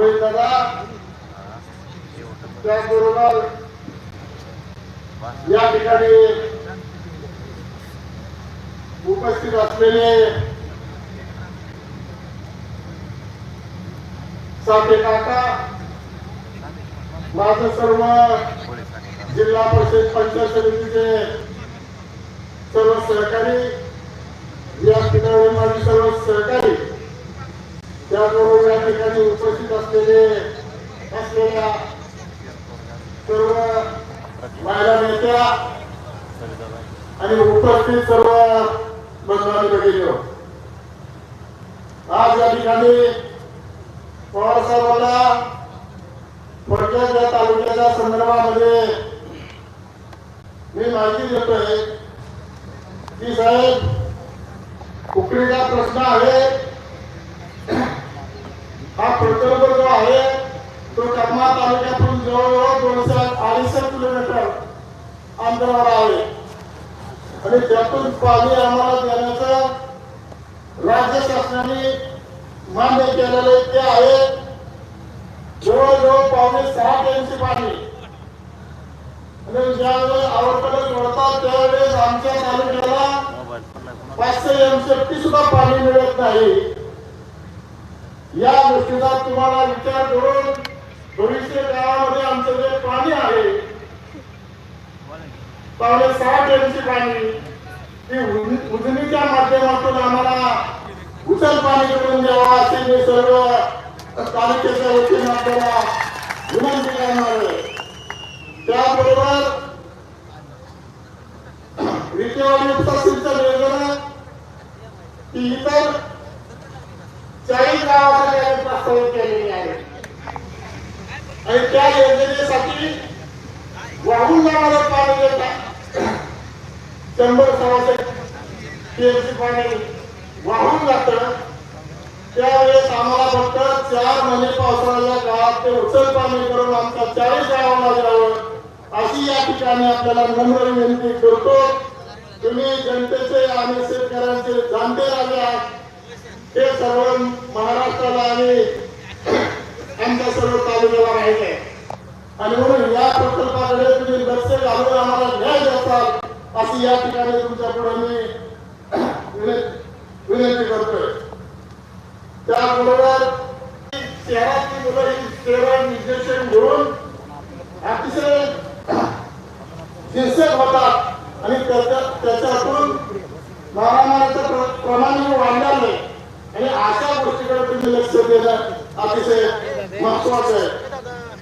रोहित दादा त्याचबरोबर या ठिकाणी उपस्थित असलेले साठे काका माझ सर्व जिल्हा परिषद पंचायत समितीचे सर्व सहकारी या ठिकाणी माझे सर्व सहकारी त्याचबरोबर या ठिकाणी उपस्थित असलेले असलेल्या सर्व महिला नेत्या आणि उपस्थित सर्व बंधू भगिनी आज या ठिकाणी पवार साहेबांना थोडक्यात या तालुक्याच्या संदर्भामध्ये मी माहिती देतोय की साहेब कुकडीचा प्रश्न आहे. हा प्रकल्प जो आहे तो कर्मा तालुक्यातून जवळजवळ दोनशे अडीचशे किलोमीटर अंतरावर आहे. आणि त्यातून पाणी आम्हाला देण्याचं राज्य शासनाने मान्य केलेले ते आहे जवळजवळ पावणे सहा टीएमसी पाणी. आणि ज्यावेळेस आवडकडे जोडतात त्यावेळेस आमच्या तालुक्याला पाचशे एमसेफ्टी सुद्धा पाणी मिळत नाही. या गोष्टीचा तुम्हाला विचार करून भविष्य काळामध्ये आमचं जे पाणी आहे पावणे सहा टीएमसी पाणी ती उजनीच्या माध्यमातून आम्हाला उचल पाणी करून द्यावा असे मी सर्व तालुक्याच्या वतीने आपल्याला विनंती करणार आहे. त्याबरोबर विटेवाडी उपसा सिंचन योजना ती इतर चाळीस गावासाठी आम्ही प्रस्तावित केलेली आहे. आणि त्या योजनेसाठी वाहून जाणारं पाणी देता शंभर सव्वाशे टीएमसी पाणी वाहून जातं. त्यावेळेस आम्हाला फक्त चार महिने पावसाळ्याच्या काळात ते उचल पाणी करून आमच्या चाळीस गावाला द्यावं अशी या ठिकाणी आपल्याला नम्र विनंती करतो. तुम्ही जनतेचे आणि शेतकऱ्यांचे जाणते राजे. आहात हे सर्व महाराष्ट्राला आणि आमच्या सर्व तालुक्याला माहीत आहे. आणि म्हणून या प्रकल्पाकडे तुम्ही लक्ष घालून आम्हाला न्याय देसाल अशी या ठिकाणी तुमच्यापुढे मी विनंती करतोय. त्याबरोबर शहरातली मुलं केवळ निर्देशन घेऊन अतिशय शीर्षक होतात. आणि त्याच्या त्याच्यातून महारामाचं प्र- प्रमाण नाही आणि अशा गोष्टीकडे तुम्ही लक्ष देणं अतिशय महत्वाचं आहे.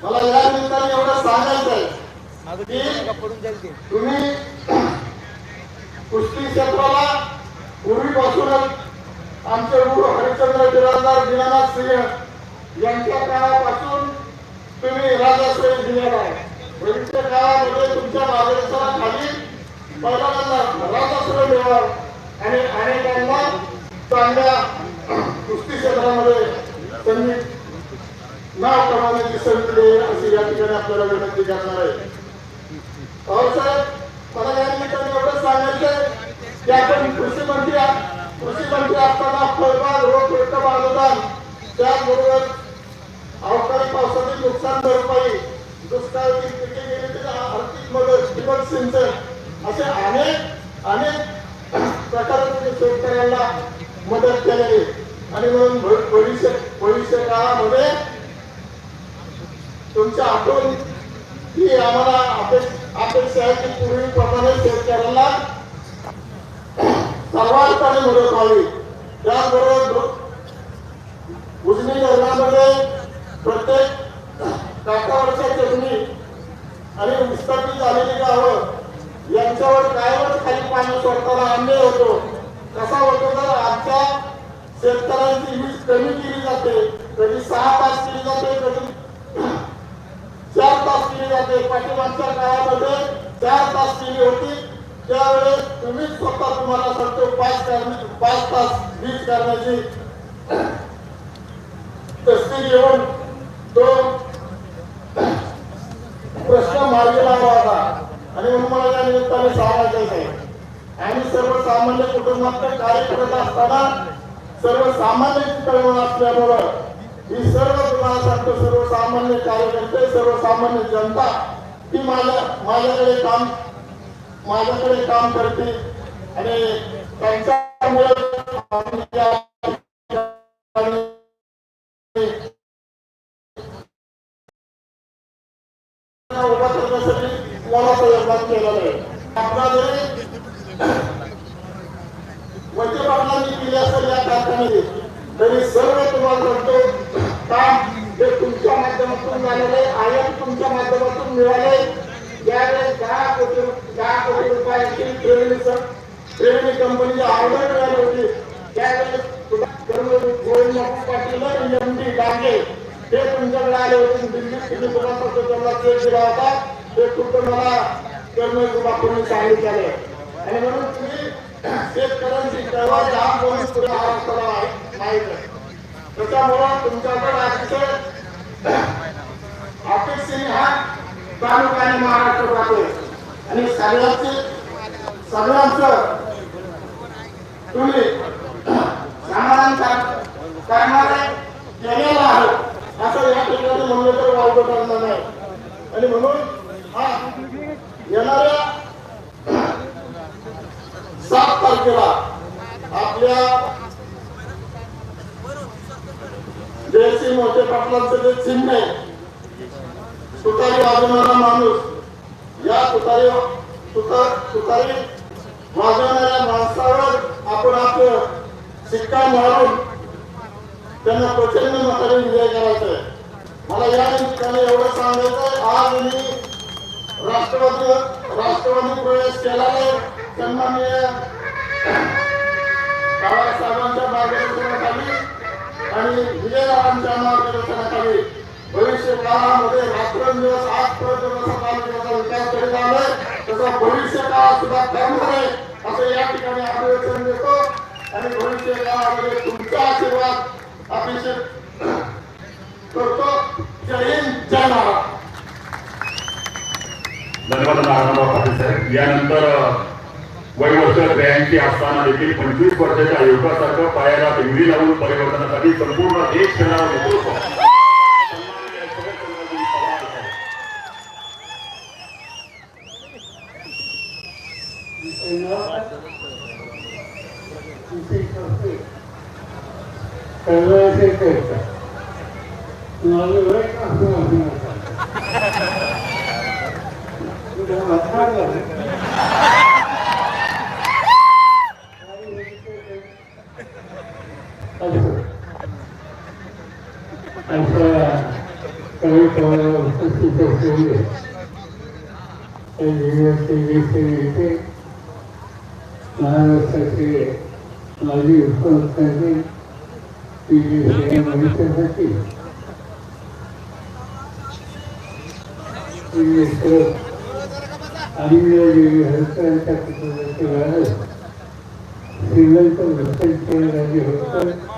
मला या निमित्ताने एवढं सांगायचं आहे की तुम्ही कुस्ती क्षेत्राला पूर्वीपासूनच आमचे गुरु हरिश्चंद्र बिराजदार दीनानाथ सिंह यांच्या काळापासून तुम्ही राजाश्रय दिलेला आहे. भविष्य काळामध्ये तुमच्या मार्गदर्शनाखाली पहिल्यांदा राजाश्रय मिळावा आणि अनेकांना चांगल्या कुस्ती क्षेत्रामध्ये त्यांनी नाव कमावण्याची संधी देईल अशी या ठिकाणी आपल्याला विनंती करणार आहे. साहेब मला या निमित्ताने एवढं सांगायचं की आपण कृषी मंत्री कृषी मंत्री असताना फळबाग रोग पीडित बांधकाम त्याचबरोबर अवकाळी पावसातील नुकसान भरपाई दुष्काळाची पिके गेली तर आर्थिक मदत ठिबक सिंचन असे अनेक अनेक प्रकारे शेतकऱ्यांना मदत केलेली. आणि म्हणून भविष्य भविष्य काळामध्ये तुमच्या आठवण ही आम्हाला अपेक्षा आहे की पूर्वीप्रमाणे शेतकऱ्यांना सर्वांकडे मदत व्हावी. त्याचबरोबर उजनी धरणामध्ये प्रत्येक काठावरच्या जमिनी आणि विस्थापित झालेली गावं यांच्यावर कायमच खाली पाणी सोडताना अन्याय होतो. कसा होतो तर आजच्या शेतकऱ्यांची वीज कमी केली जाते कधी सहा तास केली जाते कधी चार तास केली जाते. पाठीमागच्या काळामध्ये चार तास केली होती. त्यावेळेस तुम्हीच स्वतः तुम्हाला सांगतो पाच करण्या पाच तास वीज करण्याची तस्ती घेऊन तो प्रश्न मार्गी लावला होता आणि म्हणून मला या निमित्ताने सहा सर्वसामान्य कुटुंबात कार्य करत असताना सर्वसामान्य कळवून असल्यामुळं ही सर्व गुन्हा तुम्हाला सांगतो सर्वसामान्य कार्यकर्ते सर्वसामान्य जनता ती माझ्या माझ्याकडे काम माझ्याकडे काम करते आणि त्यांच्यामुळे आम्ही या ठिकाणी उभा करण्यासाठी मोलाचं योगदान केलेलं आहे आपला जरी वैद्य पाटलांनी केली असेल या कारखान्याने तरी सर्व तुम्हाला सांगतो काम हे तुमच्या माध्यमातून झालेलं आहे आयात तुमच्या माध्यमातून मिळाले यावेळेस दहा कोटी दहा कोटी रुपयाची ट्रेनिंग ट्रेनिंग कंपनीची ऑर्डर मिळाली होती. त्यावेळेस गोविंद पाटील एम डी डांगे ते तुमच्याकडे आले होते. दिल्लीत तुम्ही तुम्हाला त्यांना चेक दिला होता. ते कुठं मला कर्मचारी बापूंनी सांगितलेलं आणि म्हणून तुम्ही शेतकऱ्यांची चळवळ हा पोलीस पुढे महाराष्ट्राला माहीत आहे. त्याच्यामुळं तुमच्याकडे अतिशय अपेक्षित हा तालुका महाराष्ट्र राहते आणि सगळ्यांचे सगळ्यांचं तुम्ही समाधान करणारे केलेलं आहे. असं या ठिकाणी म्हणलं तर वावगं ठरणार नाही. आणि म्हणून हा येणाऱ्या सात तारखेला आपल्या जयसिंह मोठे पाटलांचं जे चिन्ह आहे तुतारी वाजवणारा माणूस या तुतारी तुता तुतारी वाजवणाऱ्या माणसावर आपण आपलं शिक्का मारून त्यांना प्रचंड मताने विजय करायचा आहे मला या निमित्ताने एवढं सांगायचं आज मी राष्ट्रवादी राष्ट्रवादी प्रवेश केला आहे सन्माननीय बाबासाहेबांच्या मार्गदर्शनाखाली आणि विजयरावांच्या मार्गदर्शनाखाली भविष्य काळामध्ये रात्रंदिवस आजपर्यंत जसा तालुक्याचा विकास करीत आलोय. तसा भविष्य काळात सुद्धा करणार आहे असं या ठिकाणी आश्वासन देतो. आणि भविष्य काळामध्ये तुमचा आशीर्वाद अपेक्षित करतो. जय हिंद जय महाराज धन्यवाद नारायणराव पाटील साहेब. यानंतर अ, वय वर्ष त्र्याऐंशी असताना देखील पंचवीस वर्षाच्या युवकासारखं पायाला भिंगरी लावून परिवर्तनासाठी संपूर्ण देश फिरणारं नेतृत्व सन्माननीय शरदचंद्रजी पवार साहेब. सर्वांचे करतात माझं वय असं असणार अशा कार्यक्रमाला उपस्थित असलेले जिल्ह्याचे ज्येष्ठ नेते महाराष्ट्राचे माजी मुख्यमंत्री भविष्यासाठी आनंददेवी हरकरांच्या कुटुंबाचे वारस श्रीमंत वसंतराजे होळकर यांच्या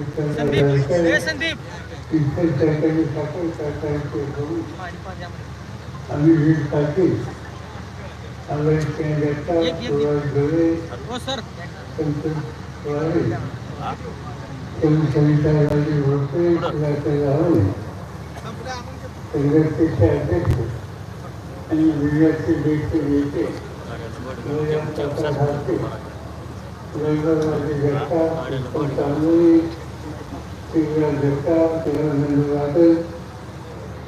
पवार शिवसेनी गायकवाड यांच्या आता सुद्धा ऐकून गेली राष्ट्रवादी सेवा सगळ्यांचं काम करण्याचा निर्णय घेतला पाटील इतर सरकारी साखर कारखान्याचे प्रमुख आम्ही वीज पाटील आंबेडकर दत्ता सुभाष ढोळे संतोष पवारे सविताराजी भोसले सुधाकर राहुल संघटनेचे अध्यक्ष आणि जिल्ह्याचे ज्येष्ठ नेते गोविंद प्रसाद हाते वैभवराजे जगताप उत्तम तांबोळी शिवराज जगताप देवानंद वादल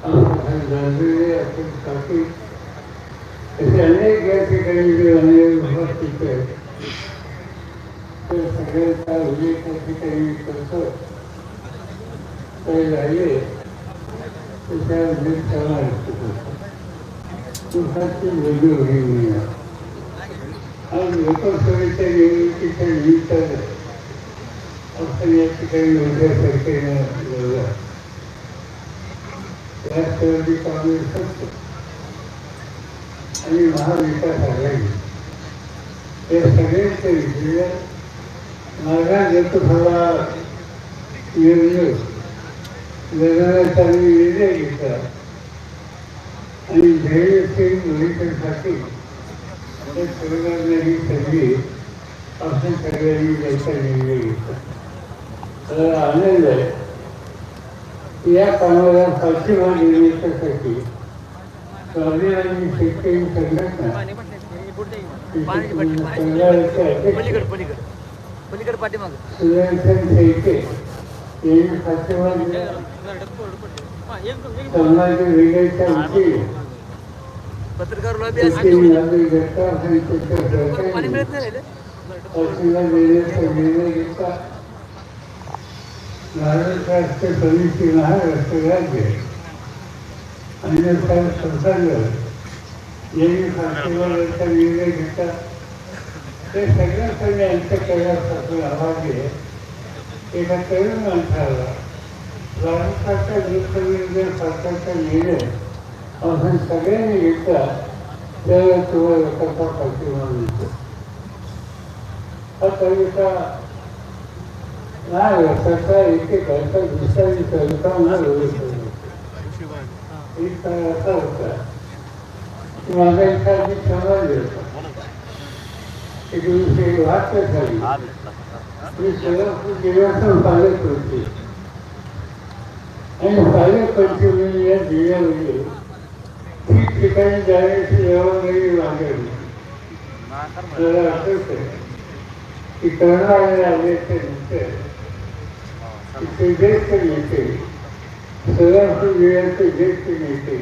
आमदार असे अनेक या ठिकाणी जे अनेक उपस्थित आहेत तर सगळ्यांचा उल्लेख त्या ठिकाणी करतो तर राहिले त्याच्या उल्लेख करावा लागतो सुखाची वेगळी होई आज लोकसभेच्या निवडणुकीच्या निमित्तानं फक्त या ठिकाणी नोंदण्यासारखे राष्ट्रवादी काँग्रेस पक्ष आणि महाविकास आघाडी या सगळ्यांच्या विषयात माझा लोकसभा निवडणूक लढवण्याचा मी निर्णय घेतला आणि धैर्यशील भविष्यासाठी त्या सर्वांना ही संधी आपण सगळ्यांनी द्यायचा निर्णय घेतला तर आनंद आहे या कामाला पाठिंबा देण्यासाठी स्वाभिमानी शेतकरी संघटना सुदर्शन शेळके यांनी पाठिंबा समाज वेगळ्याच्या वतीने नांदेड जगताप आणि त्याच्या पाणी सहकार्याने मिळत नाही रे. पाठिंबा देण्याचा निर्णय महाराष्ट्र समिती राज्य अन्यथा संस्थांवर यांनी पाठिंबा निर्णय घेतला ते सगळ्यांसाठी अंत्यकरणापासून आवाज एका तरुण माणसाला भारताच्या लोकसभेमध्ये सरकारचा निर्णय आपण सगळ्यांनी घेतला त्यावेळेस तुम्हाला लोकांचा पाठिंबा मिळतो. हा कविता नाही वर्षाचा एक एक अर्थ दुसऱ्या कविता नाही बोलू एक काळ असा होता. की माझा एका आधी समाज होता एक दिवशी वाट झाली. मी सोलापूर जिल्ह्यातून पालक होते. आणि पालक पंचमी या जिल्ह्यामध्ये ठिकठिकाणी जाण्याची जबाबदारी मागवली मला आठवत आहे. की कर्नाळ्याला आल्याच्यानंतर इथे ज्येष्ठ नेते सोलापूर जिल्ह्याचे ज्येष्ठ नेते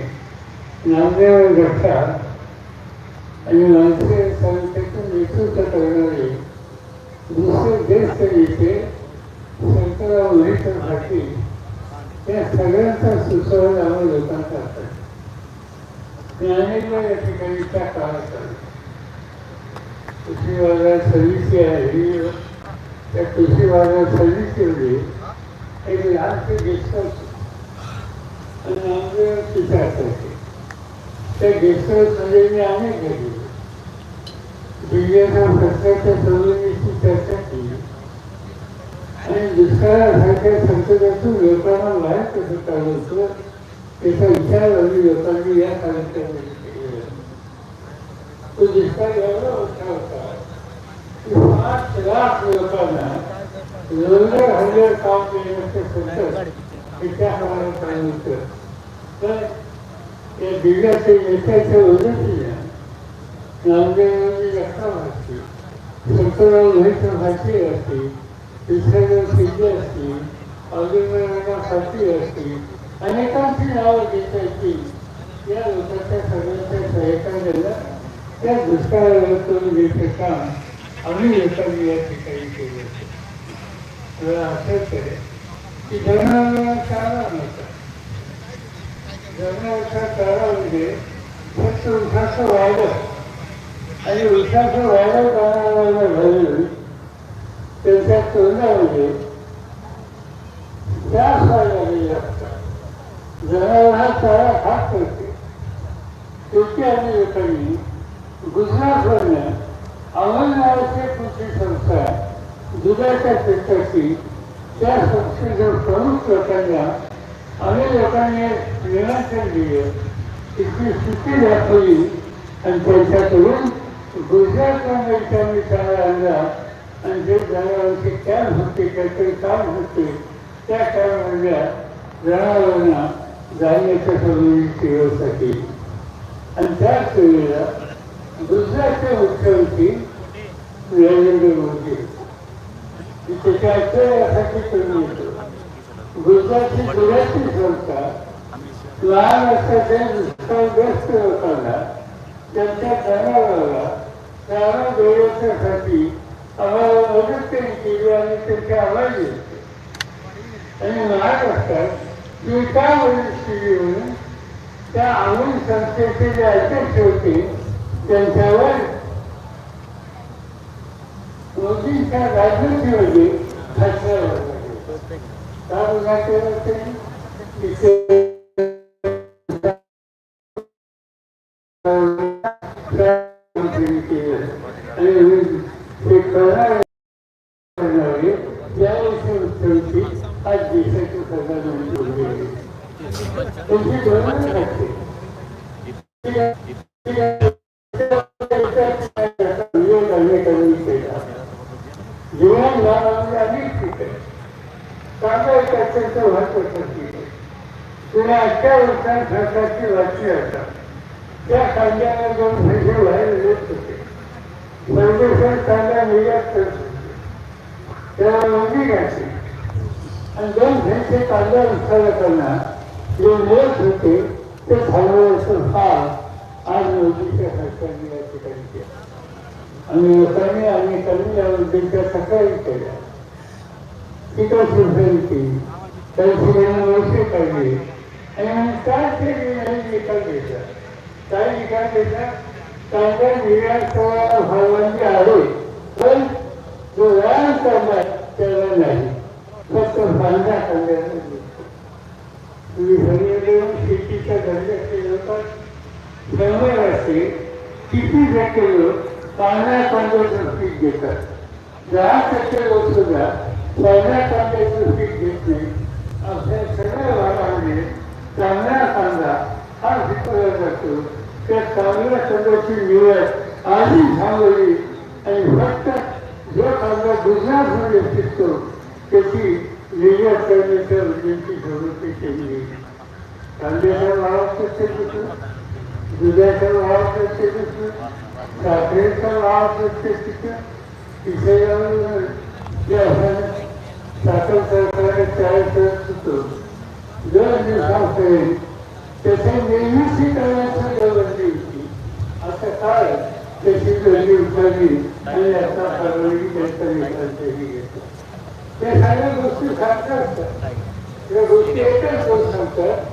नामदेव जगताप आणि माणसे संस्थेचं नेतृत्व करणारे दुसरे ज्येष्ठ नेते शंकरराव महेश्वर पाटील या सगळ्यांचा सुचवण आम्ही लोकांचा असतात मी अनेकदा या ठिकाणी त्या काळात कृषी बाजार सर्व्हिसी आहे. त्या कृषी बाजार सर्व्हिसीमध्ये एक लहानसे गेस्ट हाऊस. आणि आमचं तिथे असायचे त्या मी अनेक चर्चा केली. आणि दुष्काळासारख्या संकटातून लोकांना बाहेर कसं काढायचं त्याचा विचार आम्ही लोकांनी या कार्यक्रमामध्ये केलेला तो दुष्काळ एवढा मोठा होता की पाच लाख लोकांना रोजगार हजार काम देण्याचं संकट हे त्या काळात आलं होतं. तर या जिल्ह्याचे नेत्याच्या वजनीला नामदेवांनी लक्षात असते शंकरराव महेश्वर भाषे असती विश्वनाथ सिद्धी असती औदुंबराव पाटील असती अनेकांची नावं घेता येतील या लोकांच्या सगळ्यांच्या सहकार्याला त्या दुष्काळातून घेते काम आम्ही लोकांनी या ठिकाणी आठवत म्हणजे आहे की जगणारा नव्हता फक्त आणि उसाचं वाढत जाणाऱ्याला घालून त्यांच्या तोंडामध्ये त्रास व्हायला असतात जनावर हा चारा खात करते शेवटी आम्ही लोकांनी गुजरातवरनं अमल नावाची कृषी संस्था दुधाच्या पिठाची त्या संस्थेच्या प्रमुख लोकांना अनेक लोकांनी निमंत्रण दिलं. तिची स्थिती दाखवली आणि त्यांच्याकडून गुजरातला त्यांनी चारा आणला. आणि जे जनावरांची कॅब होते काहीतरी काम होते त्या कॅबमधल्या जनावरांना जाण्याच्या संबंधीची व्यवस्था केली. आणि त्याच वेळेला गुजरातचे मुख्यमंत्री नरेंद्र मोदी हे त्याच्या यासाठी कमी येतो गुजरातची दुराची संस्था लहान असल्याच्या दुष्काळग्रस्त लोकांना त्यांच्या जनावराला चारा देण्यासाठी आम्हाला मदत त्यांनी केली आणि त्यांचे आभार दिले आणि महाराष्ट्रात मी का मदत केली म्हणून त्या आमूल संस्थेचे जे अध्यक्ष होते त्यांच्यावर मोदींच्या राजनीतीमध्ये खासदार वर्गाचे का बघा केलं तिथे मंत्रिणी केलं. त्या अठरा वर्षात सरकारची वाटणी असतात. त्या कांद्याला दोन पैसे बाहेर येत होते. परदेशात कांदा निर्यात करत होते. त्याला नोंदी घातली आणि दोन पैसे कांदा उत्पादकांना जे मिळत होते ते थांबवण्याचं फार आज मोदीच्या सरकारने या ठिकाणी केलं. आणि लोकांनी अनेकांनी या उद्देशा सकाळी केल्या. टीका सुधारी केली ठिकाणी वर्षे काढली. काय ते निकाल काय निकाल आहे पण जो त्याला नाही. फक्त शेतीच्या दर्जाचे लोक शंभर किती टक्के लोक पाण्या कांद्याचं पीक घेतात? दहा टक्के लोक सुद्धा पाण्या कांद्याचं पीक घेत नाही. आपल्या सगळ्या चांगला कांदा हा पिकवला करतो. त्या चांगल्या कांद्याची निवड आधी थांबवली आणि फक्त जो कांदा गुजरातमध्ये शिकतो त्याची निर्यात करण्याच्या उद्देशी प्रवृत्ती केली कांद्याच्या कांद्याचा भाव कसे पिकतो दुधाचा भाव कसे पिकतो साखरेचा भाव कसे पिकतो तिथे जाऊन साखर सरकारने चाळीस होतो दर दिवसापर्यंत त्याचे निर्मिती करण्याची गरज होती. आता काय? त्याची गरज उठवली आणि आता परवानगी त्याचा निकाल केली त्या सगळ्या गोष्टी सारख्या असतात या गोष्टी एकच गोष्ट सांगतात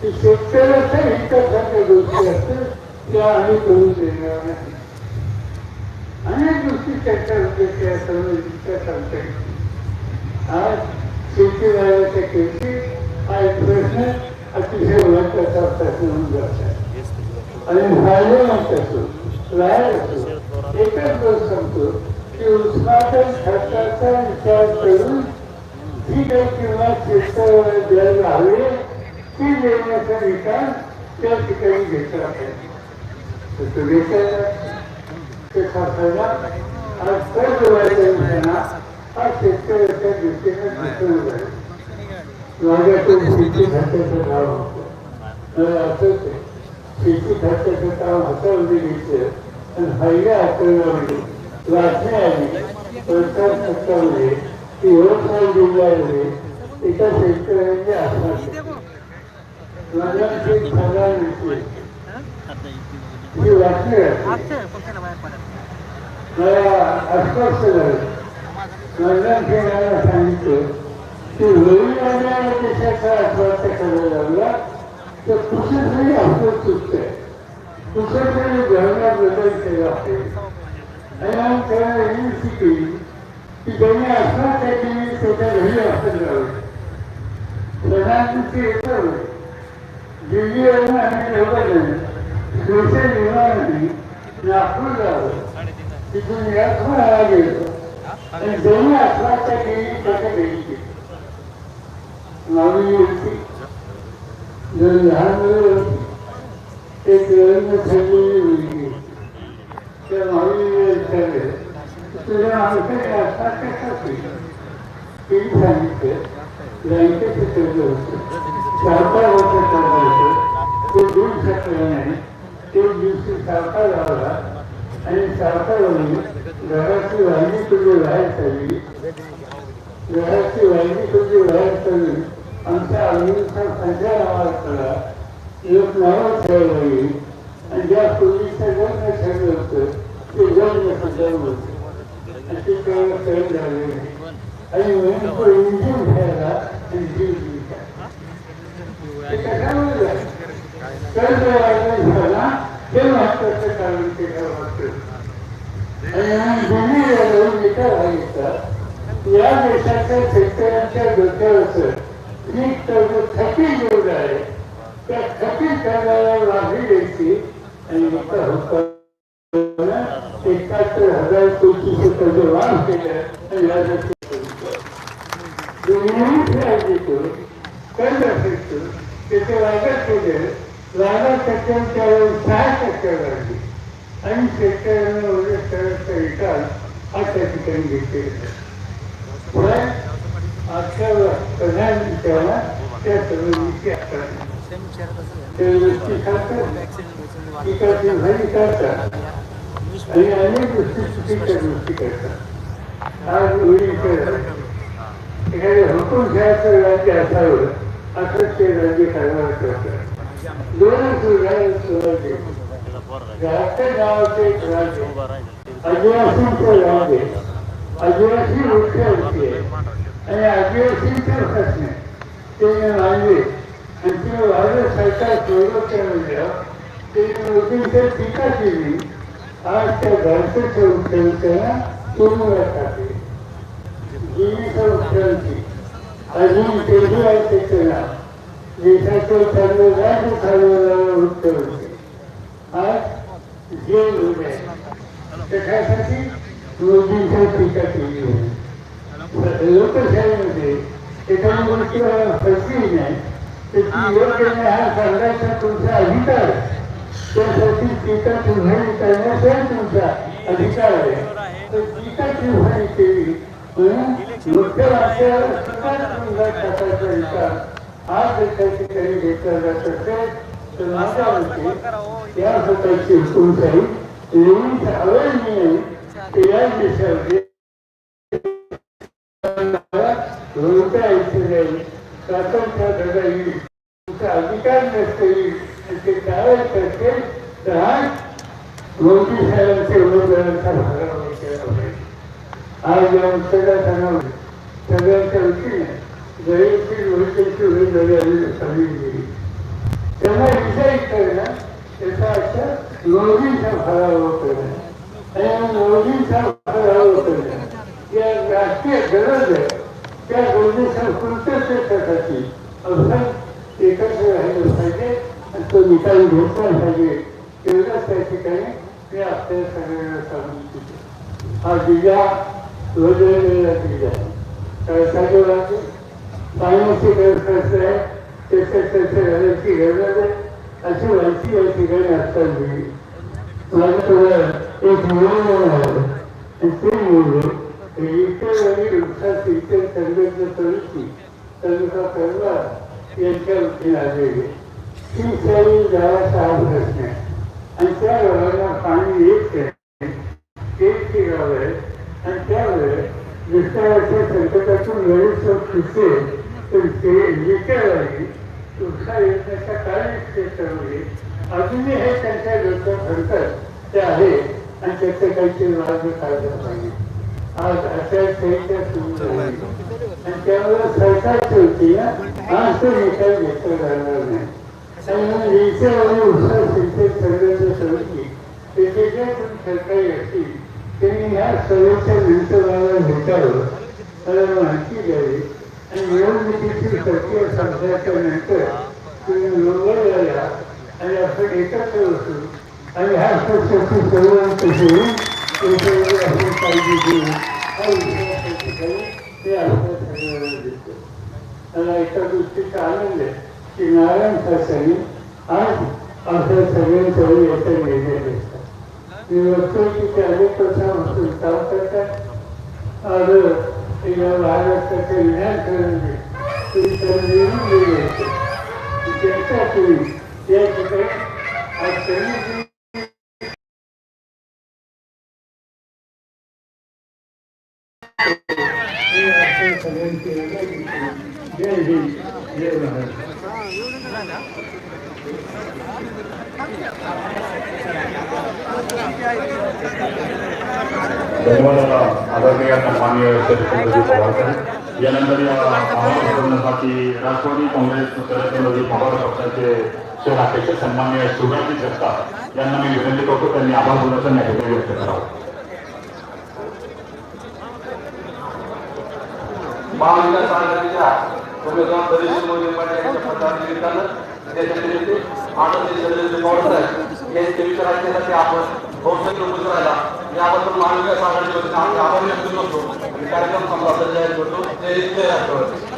की शेतकऱ्याच्या हितासारख्या गोष्टी असतात त्या आम्ही करून देणार नाही. अनेक गोष्टी त्याच्या होते त्या सर्व आज शेतीमालाच्या किमती हा एक प्रश्न अतिशय महत्त्वाचा प्रश्न होऊन जात आणि असो राहील असो एकच गोष्ट सांगतो की उत्पादन खर्चाचा विचार करून जी काही किंमत शेतकऱ्याला द्यायला हवी ती देण्याचा विचार त्या ठिकाणी घेतला पाहिजे तो घेतला ते खासदार आज कर्ज व्हायचा हा शेतकऱ्याच्या दृष्टीने दिसून जाईल माझ्याकडून शेती खात्याचं नाव होतं मला असंच आहे शेती खात्याचं काम हातामध्ये घेतलं आणि पहिल्या आठवड्यामध्ये वाचण्या आली सरकार सत्तामध्ये की यवतमाळ जिल्ह्यामध्ये एका शेतकऱ्यांनी आत्महत्या केली. मला ते ही वाचली आहे. मला आश्वासन झालं माझ्या खेळायला सांगितलं की रविवारला देशाचा आत्महत्या करायला लागला तर कुठेतरी आपलं चुकते कुठेतरी धर्मात बदल केला पाहिजे आणि आम्ही त्याला विनंती शिकली की ज्यांनी आत्महत्या केली स्वतः घरी आपण जावं प्रधानमंत्री येतं दिल्लीवरून आम्ही दोघं स्पेशल विमानाने नागपूर जावं तिथून यवतमाळला गेलो आणि दोन्ही आत्महत्या केली त्याच्या घरी होती लहान मुलं होती एक लग्न ठरलेली मुलगी त्या माऊलीने विचारले तुझ्या माणसाने आत्महत्या का तिने सांगितलं बँकेचं कर्ज होतं. सावकार होतं कर्ज होतं. ते देऊ शकलं नाही. ते दिवशी सावकार लावला आणि घराची वाहिनी तुझी बाहेर चालली घराची वाहिनी तुझी बाहेर चालली आमच्या आईचा संजय नावाचा लोक नावं ठेवायला आणि ज्या पूर्वीचं लग्न ठरलं होतं ते लग्न सजावलं होतं. आणि ते तेव्हा झाले. आणि म्हणून तो इंजिन घ्यायला आणि जीव ते कशामुळे कर्ज झाला महत्वाचं कारण ते वाटतं आणि म्हणून दोन्ही व्हायचा या देशाच्या शेतकऱ्यांच्या डोक्यावर पीक कर्ज थकीत आहे त्या थकीत कर्जाला मागणी द्यायची आणि एका हुक्काला एकाहत्तर हजार कोटीचे कर्ज वाढ केलं आणि दोन्ही कर्ज असायचं त्याचे वाटप केलं बारा टक्क्यांच्या सहा आणि शेतकऱ्यांना वगैरे सरसचा विकास हा त्या ठिकाणी घेतलेला पण आजच्या प्रधान त्याला त्या सर्व गोष्टी असतात सेम शहरात असं त्या गोष्टी खातात पिकाची भरी करतात आणि अनेक गोष्टी चुकीच्या गोष्टी करतात. आज ओळीचं एखाद्या हुकुमशाहाचं राज्य असावं असं ते राज्य कारभार करतात. दोनच उदाहरण सुरुवात. घराच्या गावाचे एक राज्य आदिवासींचं राज्य आदिवासी मुख्य होते. आदिवासींचे प्रश्न ते मानले आणि ते भारत सरकार सोडवतं ते मोदींच्या टीका केली. आज त्या भारताच्या उत्तरांना तुरुंगात टाकले जीविका उत्तरांची अजून तेही आहे त्याचं नाव देशाचं चाललं राज्य चालवणारं उत्तर होते. आज जेल होत त्याच्यासाठी मोदींच्या टीका केली होती. फसली नाही तर ती योग्य नाही हा सांगायचा तुमचा अधिकार आहे. त्यासाठी टीका तुम्हाला करण्याचा तुमचा अधिकार आहे तर टीका तुम्हाला केली म्हणून मुख्य वाक्यावर सुद्धा तुमचा टाकायचा विचार हा जर त्या ठिकाणी घेतला जात असेल तर माझ्या मते या प्रकारची हुकुमशाही नाही ते या देशामध्ये भूमिका ऐकली जाईल स्वातंत्र्य धडा येईल तुमचा अधिकार नसता येईल ते तर हा मोदी साहेबांचे उमेदवारांचा भागावर केला पाहिजे आज या सगळ्यांच्या वतीने उमेदवारी आम्ही सांगितली गेली त्यांना विजयी करणं त्याचा अर्थ मोदींचा फराव करणं आणि करणं या राष्ट्रीय गरज आहे. त्या गरजेच्या पूर्ततेसाठी आपण एकत्र राहिलं पाहिजे आणि तो निकाल घेतला पाहिजे. एवढंच त्या ठिकाणी ते आपल्या सगळ्यांना सांगू इच्छितो. हा दिव्या वगैरे दिव्या. कळसाचे वाटते पाण्याची गरज आहे. त्याच्या त्याच्या घराची गरज आहे. अशी माहिती या ठिकाणी आता दिली. माझं एक मुलं आहे. आणि ते मुलं इतर आणि वृक्षात सिंचन संघटना परिस्थिती तालुका करवा यांच्या वतीने आलेले ही सारी गावाचा हा प्रश्न आणि त्या गावाला पाणी येत नाही. एक ते गाव आहे. आणि त्यामुळे दुष्काळाच्या संकटातून वेळेस पिसे तर ते विचारवाली तुमचा येण्याच्या काही क्षेत्रामध्ये अजूनही हे त्यांच्या डोक्यात घडतात ते आहे. आणि त्याचे काहीतरी मार्ग काढला पाहिजे. आज अशा खेळच्या सुरू झाल्या. आणि त्यामुळे सरकारची होती आज तो निकाल घेतला जाणार नाही याच्या आणि उत्साह सिंचन समिती जे पण सरकारी असतील त्यांनी ह्या सभेच्या नंतर मला भेटावं माहिती द्यावी आणि निवडणुकीची प्रक्रिया संपल्याच्या नंतर तुम्ही आणि आपण एकत्र बसू आणि ह्या घेऊन त्याच्यावर आपण काळजी घेऊ हा विषय त्या ठिकाणी ते आपल्या सगळ्यांना देतो मला एका गोष्टीचा आनंद आहे की नारायण शास्त्री आज आपल्या सगळ्यांच्या याच्या निर्णय असतात मी बघतोय की ते अनेक वर्षापासून काम करतात आज या महाराष्ट्राच्या विधानसभेमध्ये तुम्ही त्यांना निवडून दिले होते त्यांच्या या ठिकाणी आज त्यांनी सगळ्यांची जय हिंद जय महाराष्ट्र धन्यवाद आदरणीय सन्माननीय शरदचंद्रजी पवार यानंतर या आवाहन करण्यासाठी राष्ट्रवादी काँग्रेस शरदचंद्रजी पवार पक्षाचे शहराध्यक्ष सन्माननीय सुभाषजी जगताप यांना मी विनंती करतो त्यांनी आभार बोलण्याचा नाही व्यक्त करावा. महाविकास आघाडीच्या उमेदवार धैर्यशील मोदी पाटील यांच्या प्रचार निमित्तानं देशाचे नेते यांच्या विचारांसाठी आपण बहुसंख्य उपस्थित राहिला याबद्दल महाविकास आघाडी आम्ही आभार व्यक्त करतो. आणि कार्यक्रम संपला सज्ज करतो जय जय राष्ट्रवादी.